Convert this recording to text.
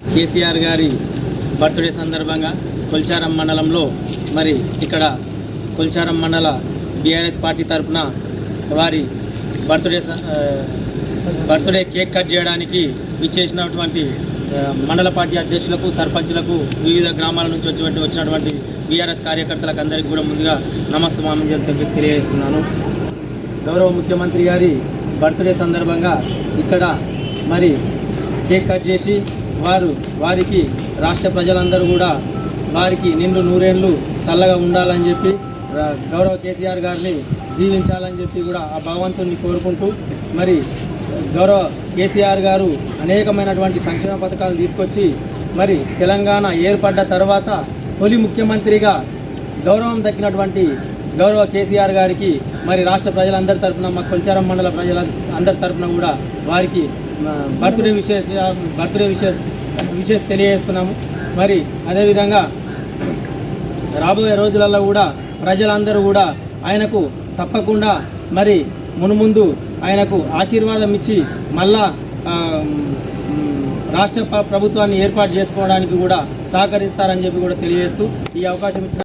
కేసీఆర్ గారి బర్త్డే సందర్భంగా కొల్చారం మండలంలో మరి ఇక్కడ కొల్చారం మండల బీఆర్ఎస్ పార్టీ తరఫున వారి బర్త్డే స- బర్త్డే కేక్ కట్ చేయడానికి విచ్చేసినటువంటి మండల పార్టీ అధ్యక్షులకు సర్పంచులకు వివిధ గ్రామాల నుంచి వచ్చి వచ్చినటువంటి బీఆర్ఎస్ కార్యకర్తలకు అందరికీ కూడా ముందుగా నమస్కారం తెలియజేస్తున్నాను. గౌరవ ముఖ్యమంత్రి గారి బర్త్డే సందర్భంగా ఇక్కడ మరి కేక్ కట్ చేసి వారు వారికి రాష్ట్ర ప్రజలందరూ కూడా వారికి నిండు నూరేళ్ళు చల్లగా ఉండాలని చెప్పి గౌరవ కేసీఆర్ గారిని దీవించాలని చెప్పి కూడా ఆ భగవంతుని కోరుకుంటూ మరి గౌరవ కేసీఆర్ గారు అనేకమైనటువంటి సంక్షేమ పథకాలు తీసుకొచ్చి మరి తెలంగాణ ఏర్పడ్డ తర్వాత తొలి ముఖ్యమంత్రిగా గౌరవం దక్కినటువంటి గౌరవ కేసీఆర్ గారికి మరి రాష్ట్ర ప్రజలందరి తరపున మా కొల్చారం మండల ప్రజల అందరి తరపున కూడా వారికి బర్త్డే విశేష బర్త్డే విశేష విశేష తెలియజేస్తున్నాము. మరి అదేవిధంగా రాబోయే రోజులలో కూడా ప్రజలందరూ కూడా ఆయనకు తప్పకుండా మరి మునుముందు ఆయనకు ఆశీర్వాదం ఇచ్చి మళ్ళా రాష్ట్ర ప్రభుత్వాన్ని ఏర్పాటు చేసుకోవడానికి కూడా సహకరిస్తారని చెప్పి కూడా తెలియజేస్తూ ఈ అవకాశం ఇచ్చిన